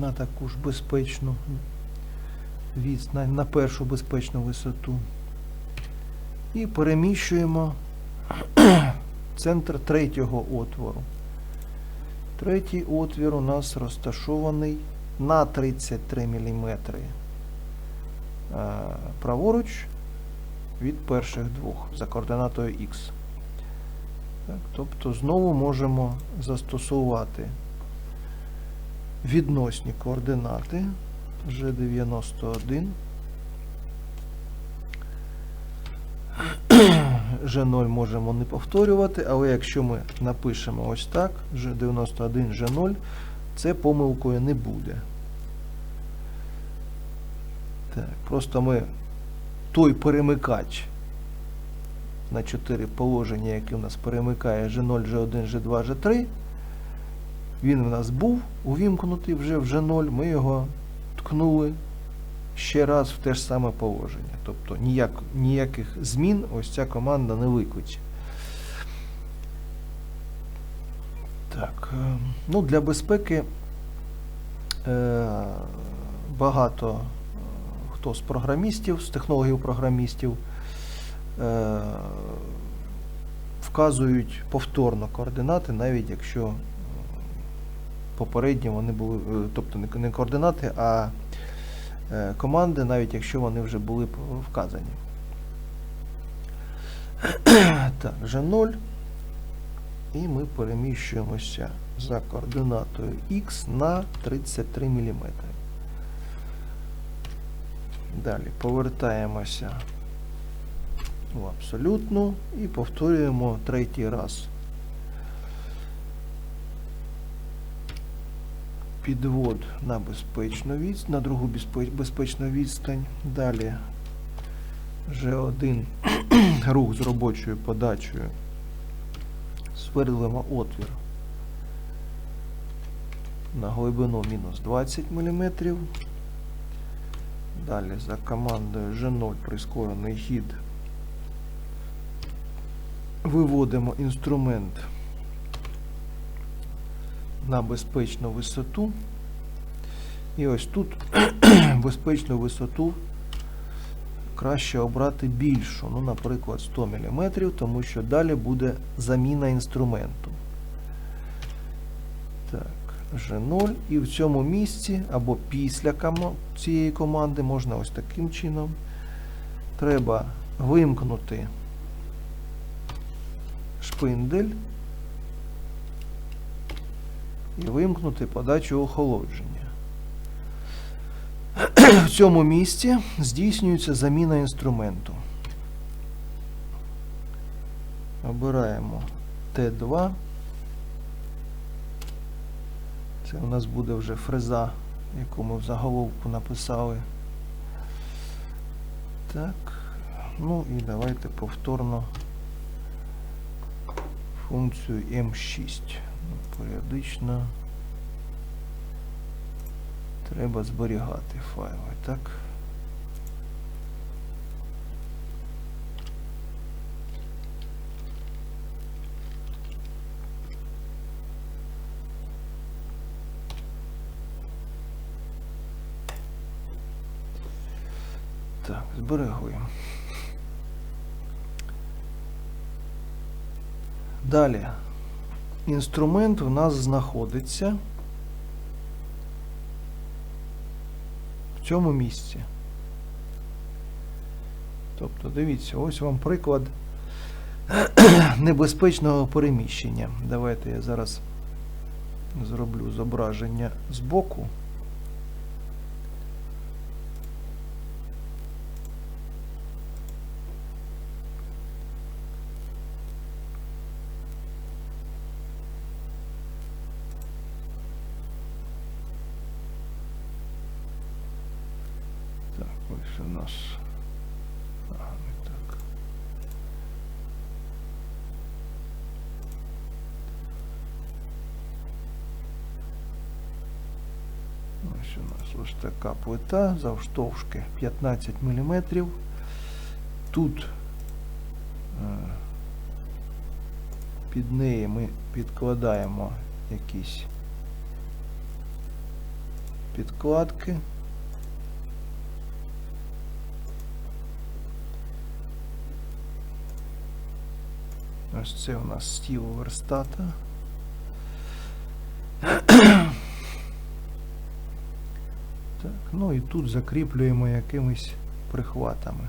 на таку ж безпечну відстань, на першу безпечну висоту. І переміщуємо центр третього отвору. Третій отвір у нас розташований на 33 мм праворуч від перших двох за координатою Х. Тобто знову можемо застосувати відносні координати G91. G0 можемо не повторювати, але якщо ми напишемо ось так, G91, G0, це помилкою не буде. Так, просто ми той перемикач на 4 положення, який у нас перемикає G0, G1, G2, G3, він у нас був увімкнутий вже в G0, ми його ткнули ще раз в те ж саме положення. Тобто ніяк, ніяких змін ось ця команда не викличе. Так, е, ну для безпеки е, багато е, хто з програмістів, з технологів програмістів е, вказують повторно координати, навіть якщо попередні вони були, е, тобто не- координати, а е, команди, навіть якщо вони вже були вказані. Так, G0. І ми переміщуємося за координатою X на 33 мм. Далі повертаємося в абсолютну і повторюємо третій раз. Підвод на безпечну відстань, на другу безпечну відстань. Далі G1 рух з робочою подачею. Свердлимо отвір на глибину мінус 20 мм. Далі за командою G0 прискорений хід виводимо інструмент на безпечну висоту. І ось тут безпечну висоту краще обрати більшу, ну, наприклад, 100 мм, тому що далі буде заміна інструменту. Так, G0. І в цьому місці або після цієї команди можна ось таким чином. Треба вимкнути шпиндель і вимкнути подачу охолодження. В цьому місці здійснюється заміна інструменту. Обираємо Т2. Це у нас буде вже фреза, яку ми в заголовку написали. Так. Ну і давайте повторно функцію М6. Періодично треба зберігати файли, так? Так, зберегли. Далі. Інструмент у нас знаходиться в цьому місці. Тобто, дивіться, ось вам приклад небезпечного переміщення. Давайте я зараз зроблю зображення збоку. Так, ось у нас. А, не так. Ось у нас ось така плита завштовшки 15 мм. Тут е, під неї ми підкладаємо якісь підкладки. Ось це у нас стіл верстата. Так, ну і тут закріплюємо якимись прихватами.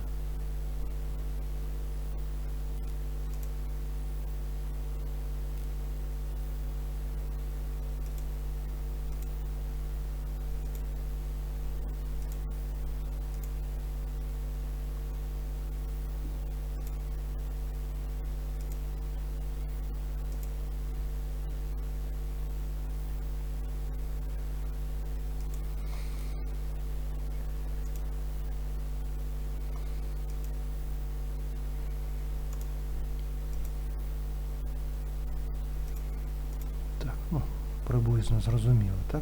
Так, ну, приблизно зрозуміло, так?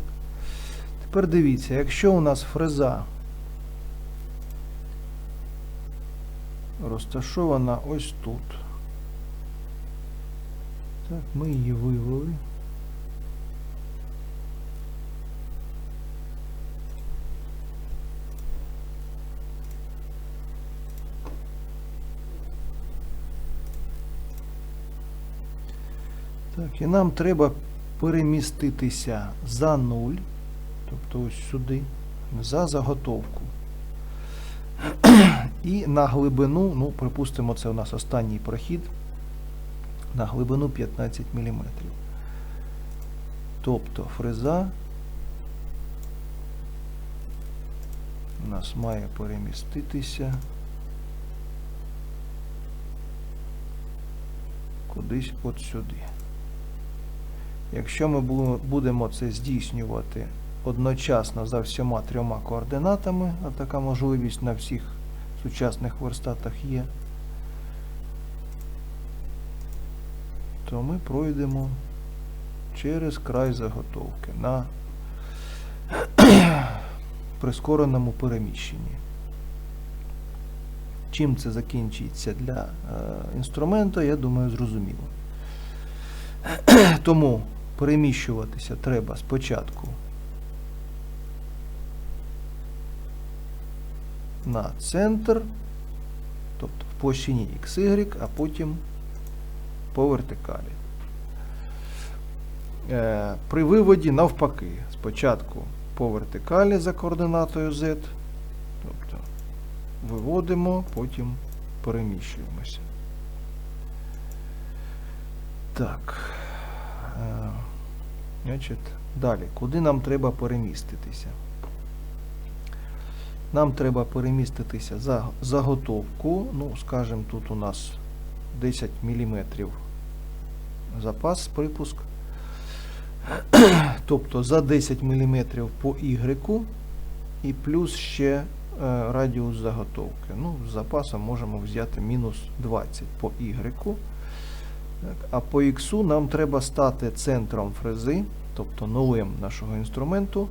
Тепер дивіться, якщо у нас фреза розташована ось тут. Так, ми її вивели. Так, і нам треба переміститися за нуль, тобто ось сюди, за заготовку. І на глибину, ну, припустимо, це у нас останній прохід, на глибину 15 мм. Тобто фреза у нас має переміститися кудись от сюди. Якщо ми будемо це здійснювати одночасно за всіма трьома координатами, а така можливість на всіх сучасних верстатах є, то ми пройдемо через край заготовки на прискореному переміщенні. Чим це закінчиться для е, інструменту, я думаю, зрозуміло. Тому переміщуватися треба спочатку на центр, тобто в площині XY, а потім по вертикалі. Е, При виводі навпаки, спочатку по вертикалі за координатою Z, тобто виводимо, потім переміщуємося. Так. Значить, далі, куди нам треба переміститися? Нам треба переміститися за заготовку. Ну, скажімо, тут у нас 10 мм запас припуск. Тобто за 10 мм по Y і плюс ще е, радіус заготовки. Ну, з запасом можемо взяти мінус 20 по Y. А по X нам треба стати центром фрези, тобто нулем нашого інструменту.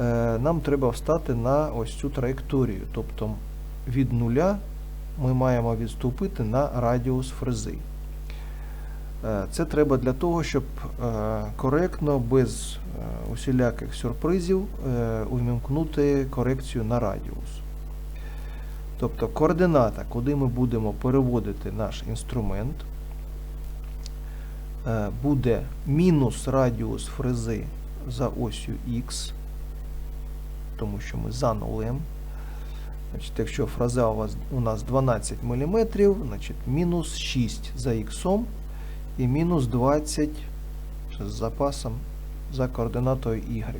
Е, Нам треба встати на ось цю траєкторію. Тобто від нуля ми маємо відступити на радіус фрези. Е, Це треба для того, щоб е, коректно, без усіляких сюрпризів, увімкнути корекцію на радіус. Тобто координата, куди ми будемо переводити наш інструмент, буде мінус радіус фрези за осью Х, тому що ми за нулем. Значить, якщо фреза у, вас, у нас 12 мм, значить мінус 6 за х і мінус 20 з запасом за координатою y.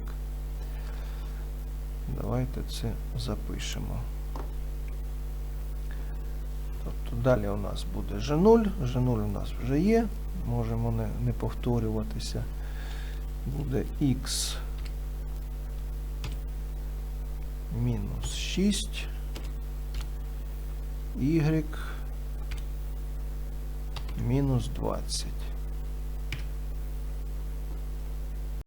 Давайте це запишемо. Тобто далі у нас буде G0, G0 у нас вже є, можемо не, не повторюватися. Буде X мінус 6, Y мінус 20.